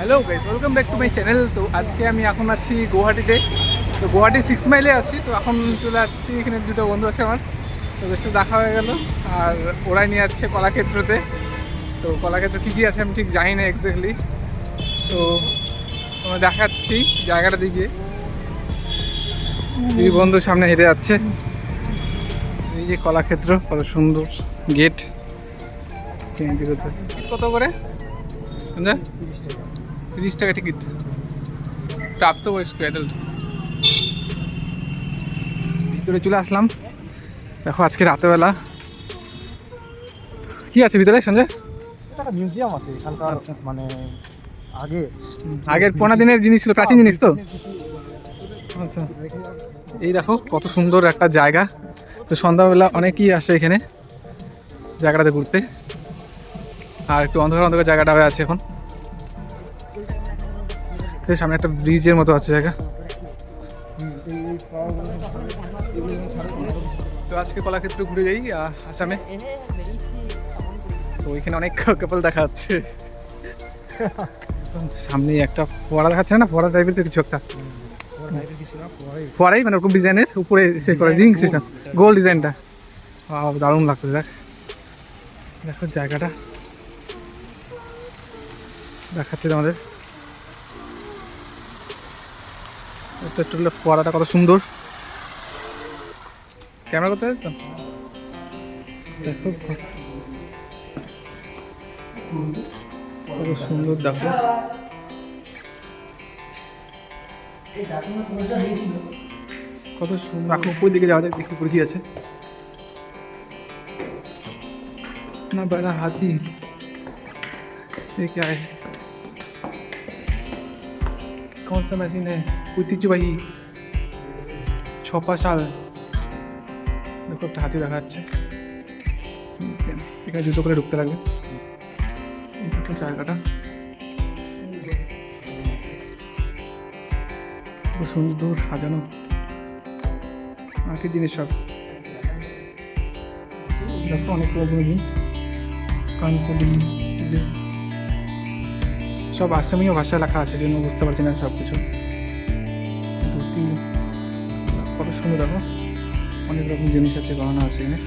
Hello guys welcome back to my channel তো আজকে আমি এখন আছি গুয়াহাটিতে তো। গুয়াহাটি সিক্স মাইলে আছি, তো এখন চলে যাচ্ছি, এখানে দুটো বন্ধু আছে আমার। তো বেশ দেখা হয়ে গেল, আর ওরাই নিয়ে যাচ্ছে কলাক্ষেত্রতে। তো কলাক্ষেত্র কী কী আছে, আমি ঠিক জানি না এক্স্যাক্টলি তো তোমার দেখাচ্ছি জায়গাটা দিকে। দুই বন্ধু সামনে হেঁটে যাচ্ছে। এই যে কলাক্ষেত্র, কত সুন্দর গেট কত করে? তিরিশ টাকা টিকিট। প্রাপ্ত বয়স্ক অ্যাডাল্ট ভিতরে চলে আসলাম। দেখো আজকে রাতেবেলা। কি আছে ভিতরে সঞ্জয়? একটা মিউজিয়াম আছে এখানকার আচ্ছা। মানে আগে। আগের পোনা দিনের জিনিস ছিল প্রাচীন জিনিস তো? আচ্ছা। এই দেখো কত সুন্দর একটা জায়গা। তো সন্ধ্যাবেলা অনেকেই আসে এখানে জায়গাটাতে ঘুরতে। আর একটু অন্ধকার অন্ধকার জায়গাটা হয়ে আছে এখন। সামনে একটা ব্রিজের মতো আছে জায়গা। তো আজকে কলাক্ষেত্র ঘুরে যাই আসামে। তো ওইখানে অনেক কাপল দেখা যাচ্ছে। সামনে একটা ফোয়ারা দেখাচ্ছে না? ফোয়ারা টাইপের তো কিছু একটা। ফোয়ারাই মানে ওরকম ডিজাইনের উপরে সে করে, রিং সিস্টেম গোল ডিজাইনটা। দারুণ লাগতো দেখ। দেখো জায়গাটা। দেখাচ্ছে আমাদের এটা একটু হলো ফোয়ারাটা কত সুন্দর ক্যামেরা করতে তো দেখো কত- কত সুন্দর দেখো কত সুন্দর এখন উপর দিকে যাওয়া যাক দেখি উপরে কি আছে ना बड़ा हाथी ये क्या है कौन सा मशीन है ঐতিহ্যবাহী ছপা শাল দেখো একটা হাতি দেখা যাচ্ছে এখানে জুতো করে ঢুকতে লাগবে। জায়গাটা। সুন্দর সাজানো। আগের দিনের সব। দেখো অনেক রকমের জিনিস। এগুলি। সব আসামীয় ভাষায় লেখা আছে জন্য বুঝতে পারছি না সব কিছু কত দেখো। অনেক রকম জিনিস আছে, গহনা আছে এখানে।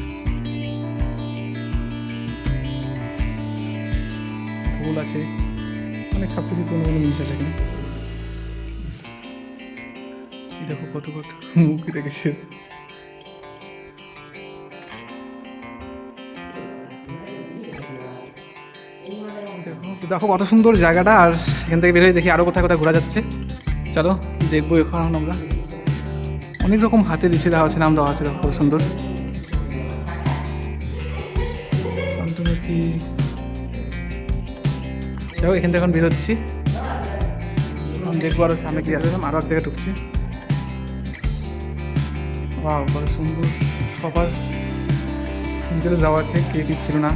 ফুল আছে, অনেক সব কিছু কোনো কোনো জিনিস আছে এখানে। দেখো কত কত মুখ দেখেছে। দেখো কত সুন্দর জায়গাটা, আর এখান থেকে বেরোয় দেখি আরও কোথায় কোথায় ঘোরা যাচ্ছে। চলো, দেখব এখন আমরা। অনেক রকম হাতের ইসে দেওয়া আছে, নাম দেওয়া আছে কত সুন্দর। কি দেখো এখান থেকে এখন বেরোচ্ছি। দেখব আরও সামনে কি আছে আরও এক জায়গায় ঢুকছি। বাহ কত সুন্দর সবার। ভিতরে যাওয়া আছে কে কি ছিল না।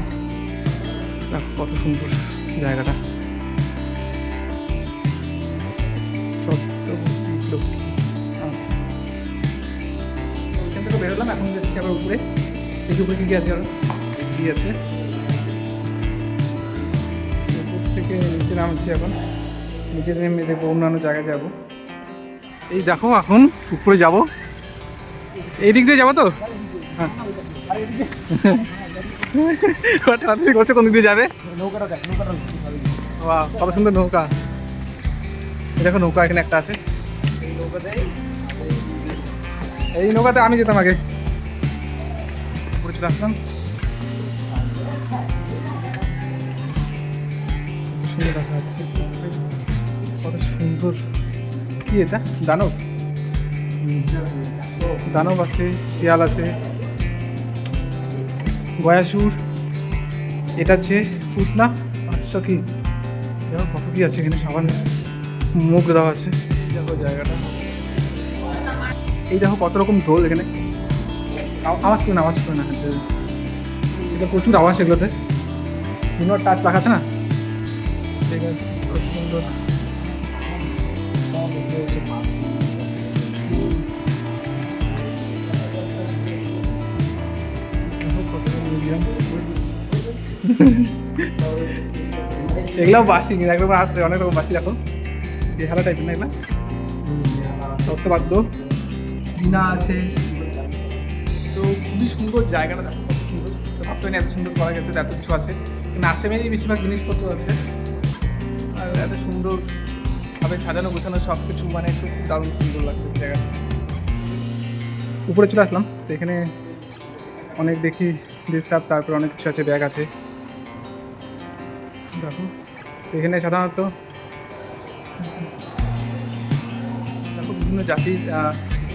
কত সুন্দর জায়গাটা। সত্যবতী লক্ষ্মী। বেরোলাম, এখন যাচ্ছি আবার উপরে। দেখি উপরে কী কী আছে আরও। কি আছে? থেকে নিচে নামছি এখন। নিচে নেমে দেখব, অন্যান্য জায়গায় যাব। এই দেখো, এখন উপরে যাব। এই দিক দিয়ে যাব তো? হ্যাঁ। টানাটানি করছে কোন দিক দিয়ে যাবে। বাহ কত সুন্দর নৌকা। দেখো নৌকা এখানে একটা আছে। এই নৌকাতে এই নৌকাতে আমি যেতাম আগে। উপরে চলে আসলাম সুন্দর দেখা যাচ্ছে। কত সুন্দর। কি এটা? দানব? দানব আছে, শিয়াল আছে। গয়াসুর। এটা হচ্ছে পুতনা আচ্ছা কি? কত কি আছে এখানে? সবার মুখ দেওয়া আছে। দেখো জায়গাটা। এই দেখো কত রকম ঢোল এখানে। আওয়াজ করে না আওয়াজ করে না। এটা প্রচুর আওয়াজ এগুলোতে। বিভিন্ন টাচ লাগাচ্ছে না? ঠিক আছে সুন্দর। এগুলাও বাসি আসতে অনেক রকম বাসি দেখো। বেহালা টাইপের না এগুলা? সত্যবাদ্য বিনা আছে। তো খুবই সুন্দর জায়গাটা দেখো সুন্দর। ভাবতে এত সুন্দর করা যেত, এত কিছু আছে। কিন্তু আসামেরই বেশিরভাগ জিনিসপত্র আছে, আর এত সুন্দর ভাবে সাজানো, গোছানো সব কিছু মানে খুব দারুণ সুন্দর লাগছে জায়গাটা। উপরে চলে আসলাম। তো এখানে অনেক দেখি ডিসাপ তারপর অনেক কিছু আছে, ব্যাগ আছে। দেখো, তো এখানে সাধারণত দেখো বিভিন্ন জাতির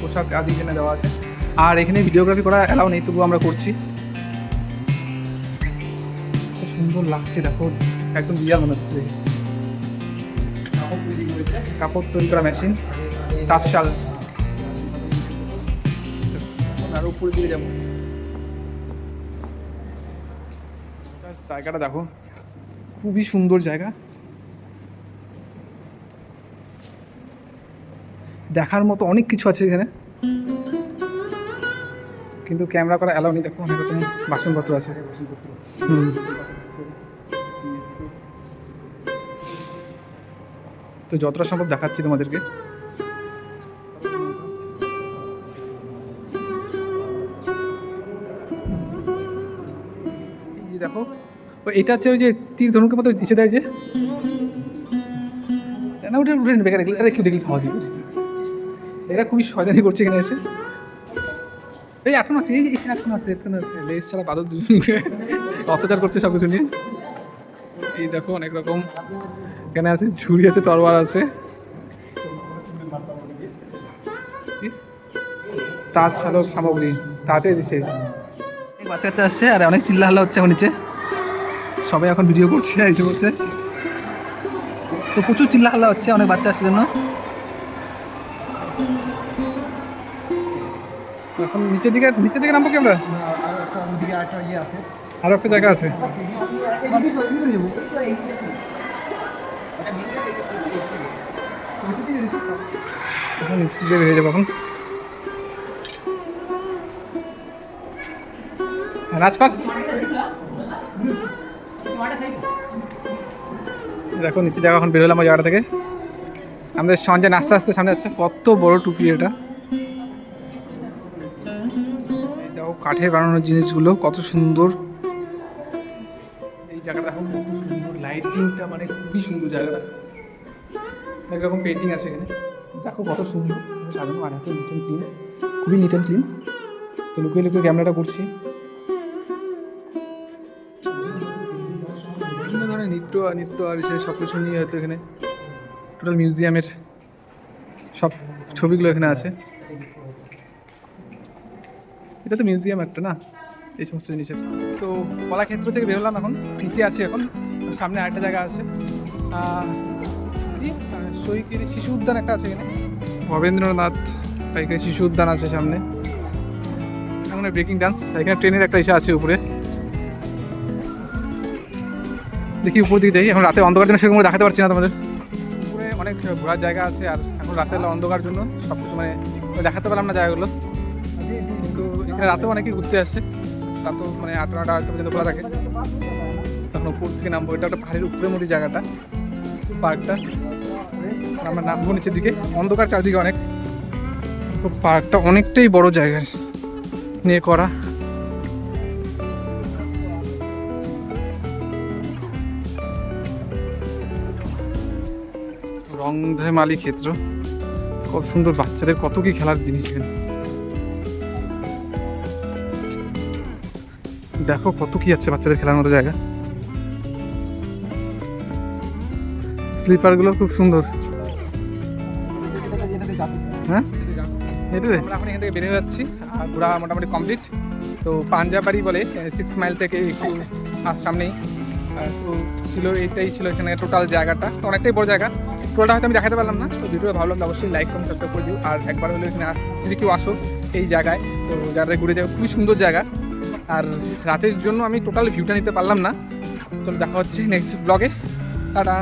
পোশাক আদি এখানে দেওয়া আছে। আর এখানে ভিডিওগ্রাফি করা অ্যালাউ নেই, তবুও আমরা করছি। সুন্দর লাগছে, দেখো, একদম রিয়াল মনে হচ্ছে। কাপড় তৈরি করা মেশিন তাঁতশাল আর উপরে দিকে যাব। জায়গাটা দেখো, খুবই সুন্দর জায়গা। দেখার মতো অনেক কিছু আছে এখানে। কিন্তু ক্যামেরা করা অ্যালাউ নেই, দেখো অনেক রকম বাসনপত্র আছে। তো যতটা সম্ভব দেখাচ্ছি তোমাদেরকে। দেখো, ও এটা হচ্ছে ওই যে তীর ধনুকের মতো এসে দেয় যে না, ওটা বেকার আরে দেখলে খাওয়া দিবে এরা খুবই শয়তানি করছে এখানে এসে। এই এখন আছে, এই এই এখন আছে এখন আছে। লেস ছাড়া বাদর অত্যাচার করছে সব কিছু নিয়ে। এই দেখো অনেক রকম। এখানে আছে, ঝুড়ি আছে, তরবার আছে? তাঁত শালক সামগ্রী, তাতে দিছে বাচ্চা কাচ্চা আসছে আর অনেক চিল্লা হাল্লা হচ্ছে এখন নিচে। সবাই এখন ভিডিও করছে এসে করছে। তো প্রচুর চিল্লা হাল্লা হচ্ছে অনেক বাচ্চা আসছে জন্য। এখন নিচের দিকে নিচের দিকে নামবো কি আমরা? একটা জায়গা আছে। নিচে বেরিয়ে যাব এখন। নাচ কর দেখো, নিচে জায়গা এখন বেরোলাম ওই জায়গাটা থেকে। আমাদের সঞ্জে নাচতে আসতে সামনে যাচ্ছে। কত বড় টুপি এটা। কাঠের বানানো জিনিসগুলো কত সুন্দর। এই জায়গাটা দেখো, কত সুন্দর লাইটিংটা মানে খুবই সুন্দর জায়গাটা। অনেক রকম পেন্টিং আছে এখানে। দেখো কত সুন্দর। সাজানো আর এত নিট অ্যান্ড ক্লিন খুবই নিট অ্যান্ড ক্লিন তো লুকিয়ে লুকিয়ে ক্যামেরাটা করছি। বিভিন্ন ধরনের নৃত্য আর নৃত্য আর সব কিছু নিয়ে হয়তো এখানে টোটাল মিউজিয়ামের সব ছবিগুলো এখানে আছে। এটা তো মিউজিয়াম একটা না? এই সমস্ত জিনিসের। তো কলাক্ষেত্র থেকে বেরোলাম এখন। নিচে আছি এখন। সামনে আরেকটা জায়গা আছে। সৈকির শিশু উদ্যান একটা আছে এখানে। ভবেন্দ্রনাথ এখানে শিশু উদ্যান আছে সামনে। এখানে ব্রেকিং ডান্স এখানে ট্রেনের একটা ইসে আছে উপরে। দেখি উপর দিকে যাই এখন রাতে অন্ধকার জন্য সেরকম দেখাতে পারছি না তোমাদের। উপরে অনেক ঘোরার জায়গা আছে আর এখন রাতে হলো অন্ধকার জন্য সব কিছু মানে দেখাতে পারলাম না জায়গাগুলো। এখানে রাতেও অনেকেই ঘুরতে আসছে রাতেও মানে আট নটা পর্যন্ত খোলা থাকে। তখন উপর থেকে নামবো। এটা একটা পাহাড়ের উপরের মধ্যে জায়গাটা, পার্কটা। আমরা নামবো নিচের দিকে। অন্ধকার চারদিকে অনেক। তো পার্কটা অনেকটাই বড় জায়গা নিয়ে করা। রংধেমালি ক্ষেত্র। কত সুন্দর বাচ্চাদের কত কি খেলার জিনিস এখানে। দেখো কত কি আছে বাচ্চাদের খেলার মতো জায়গা। স্লিপারগুলো খুব সুন্দর। হ্যাঁ? এটাতে আমরা এখন এখান থেকে বেরিয়ে যাচ্ছি। ঘোরা মোটামুটি কমপ্লিট তো পাঞ্জাবাড়ি বলে সিক্স মাইল থেকে একটু আর সামনেই। তো ছিল, এইটাই ছিল এখানে টোটাল জায়গাটা। তো অনেকটাই বড় জায়গা। টোটালটা হয়তো আমি দেখাতে পারলাম না। তো ভিডিও ভালো লাগলে অবশ্যই লাইক কমেন্ট সাবস্ক্রাইব করে দিও। আর একবার হলেও এখানে যদি কেউ আসো এই জায়গায়, তো জায়গাটা ঘুরে যাও, খুবই সুন্দর জায়গা। আর রাতের জন্য আমি টোটাল ভিউটা নিতে পারলাম না। তো দেখা হচ্ছে নেক্সট ব্লগে টাটা।